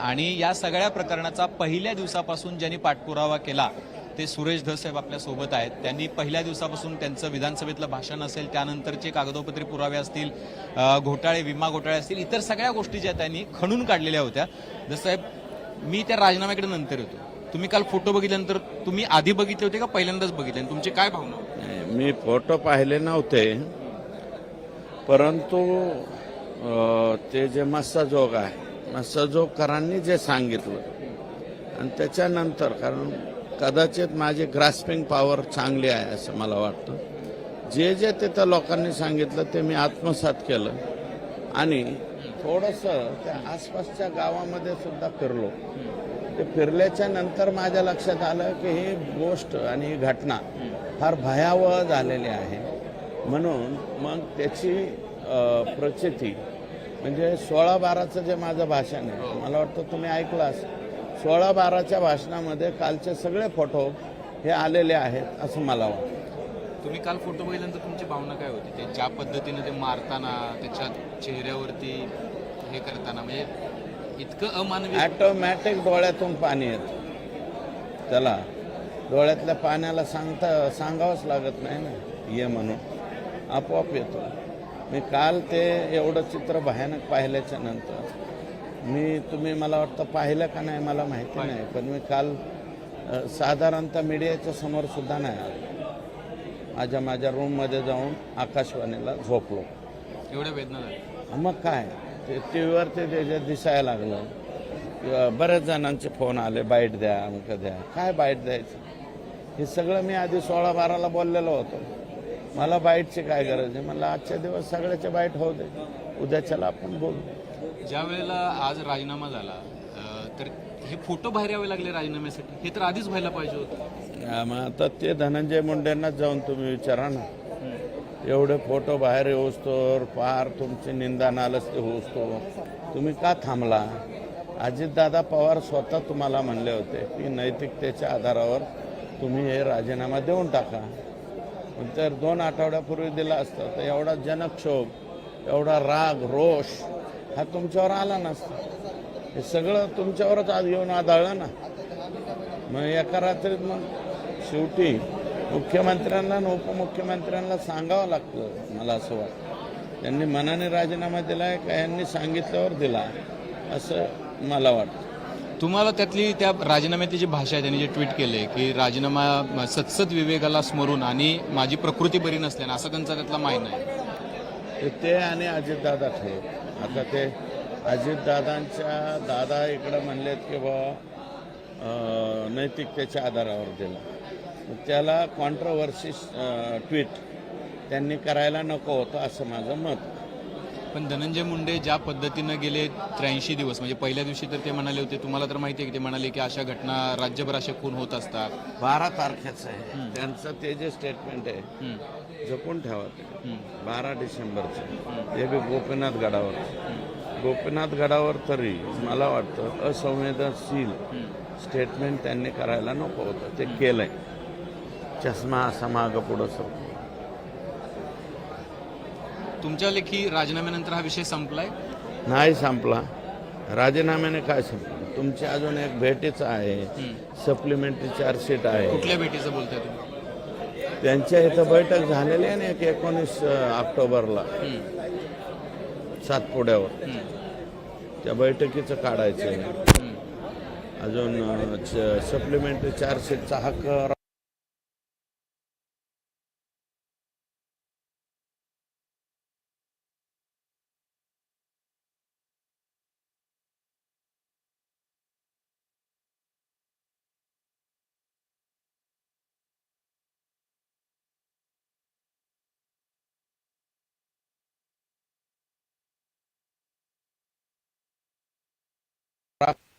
आणि या सगळ्या प्रकरणाचा पहिल्या दिवसापासून ज्यांनी पाठपुरावा केला ते सुरेश धसाहेब आपल्यासोबत आहेत. त्यांनी पहिल्या दिवसापासून त्यांचं विधानसभेतलं भाषण असेल त्यानंतरचे कागदोपत्री पुरावे असतील घोटाळे विमा घोटाळे असतील इतर सगळ्या गोष्टी ज्या त्यांनी खणून काढलेल्या होत्या. धसाहेब मी त्या राजीनाम्याकडे नंतर येतो. तुम्ही काल फोटो बघितल्यानंतर तुम्ही आधी बघितले होते का पहिल्यांदाच बघितले? आणि तुमची काय भावना मी फोटो पाहिले नव्हते. परंतु ते जे मस्साजोग आहे सजोकरांनी जे सांगितलं. आणि त्याच्यानंतर कारण कदाचित माझी ग्रास्पिंग पॉवर चांगली आहे असं मला वाटतं. जे जे तिथं लोकांनी सांगितलं ते मी आत्मसात केलं. आणि थोडंसं त्या आसपासच्या गावामध्ये सुद्धा फिरलो. ते फिरल्याच्या नंतर माझ्या लक्षात आलं की ही गोष्ट आणि ही घटना फार भयावह झालेली आहे. म्हणून मग त्याची प्रचिती म्हणजे सोळा बाराचं जे माझं भाषण आहे मला वाटतं तुम्ही ऐकलास सोळा बाराच्या भाषणामध्ये कालचे सगळे फोटो हे आलेले आहेत असं मला वाटतं. तुम्ही काल फोटो बघितल्यानंतर तुमची भावना काय होती? ते ज्या पद्धतीने ते मारताना त्याच्या चेहऱ्यावरती हे करताना म्हणजे इतकं अमानवी ॲटोमॅटिक डोळ्यातून पाणी येतं. त्याला डोळ्यातल्या पाण्याला सांगता सांगावंच लागत नाही ना? ये म्हणून. आपोआप येतो. मी काल ते एवढं चित्र भयानक पाहिल्याच्या नंतर मी तुम्ही मला वाटतं पाहिलं का नाही मला माहिती नाही पण मी काल साधारणतः मीडियाच्या समोर सुद्धा नाही आलो. माझ्या माझ्या रूममध्ये जाऊन आकाशवाणीला झोपलो. एवढ्या वेदना मग काय? ते टी व्हीवर ते दिसायला लागलं किंवा बऱ्याच जणांचे फोन आले बाईट द्या अमुक द्या. काय बाईट द्यायचं? हे सगळं मी आधी सोळा बाराला बोललेलो होतो. मला बाईटची काय गरज आहे? मला आजच्या दिवस सगळ्याचे बाईट होऊ दे. उद्याच्याला आपण बोलू. ज्या वेळेला आज राजीनामा झाला तर हे फोटो बाहेर यावे लागले राजीनाम्यासाठी. हे तर आधीच व्हायला पाहिजे होतं. मग आता ते धनंजय मुंडेंनाच जाऊन तुम्ही विचारा ना. एवढे फोटो बाहेर येऊस्तोवर पार तुमची निंदा नालस्ती होऊस्तो तुम्ही का थांबला? अजितदादा पवार स्वतः तुम्हाला म्हणले होते की नैतिकतेच्या आधारावर तुम्ही हे राजीनामा देऊन टाका. जर तर दोन आठवड्यापूर्वी दिला असता तर एवढा जनक्षोभ एवढा राग रोष हा तुमच्यावर आला नसता. हे सगळं तुमच्यावरच आज येऊन आदळलं ना. मग एका रात्रीत मग शेवटी मुख्यमंत्र्यांना आणि उपमुख्यमंत्र्यांना सांगावं लागतं मला असं वाटतं. त्यांनी मनाने राजीनामा दिला आहे का? यांनी सांगितल्यावर दिला असं मला वाटतं. तुम्हाला त्यातली त्या राजीनाम्यातली जी भाषा आहे त्यांनी जे ट्विट केले की राजीनामा सतसत विवेकाला स्मरून आणि माझी प्रकृती बरी नसल्याने असं त्यांचा त्यातला मायन आहे. ते आणि अजितदादा ठे आता ते अजितदादांच्या दादा इकडं म्हणलेत की बा नैतिकतेच्या आधारावर दिला. त्याला कॉन्ट्रोवर्सी ट्विट त्यांनी करायला नको होतं असं माझं मत पण धनंजय मुंडे ज्या पद्धतीनं गेले त्र्याऐंशी दिवस म्हणजे पहिल्या दिवशी तर ते म्हणाले होते तुम्हाला तर माहिती आहे की ते म्हणाले की अशा घटना राज्यभर अशा खून होत असतात. बारा तारखेचं आहे. त्यांचं ते जे स्टेटमेंट आहे जपून ठेवा ते. बारा डिसेंबरचं. ते बी गोपीनाथ गडावर. गोपीनाथ गडावर तरी मला वाटतं असंवेदनशील. स्टेटमेंट त्यांनी करायला नको होतं. ते केलंय. चष्मा असा मागं पुढं सरकतो तुमच्या लेखी राजीनाम्यानंतर हा विषय संपलाय? नाही संपला. राजीनाम्याने काय संपलं? तुमची अजून एक भेटीचं आहे. सप्लिमेंटरी चार्जशीट आहे. कुठल्या भेटीचं बोलताय तुम्ही? त्यांच्या इथं बैठक झालेली आहे ना एक एकोणीस ऑक्टोबरला. हम्म, सातपुड्यावर हम्म, त्या बैठकीचं काढायचं आहे. हम्म. अजून सप्लिमेंटरी चार्जशीटचा हक्क up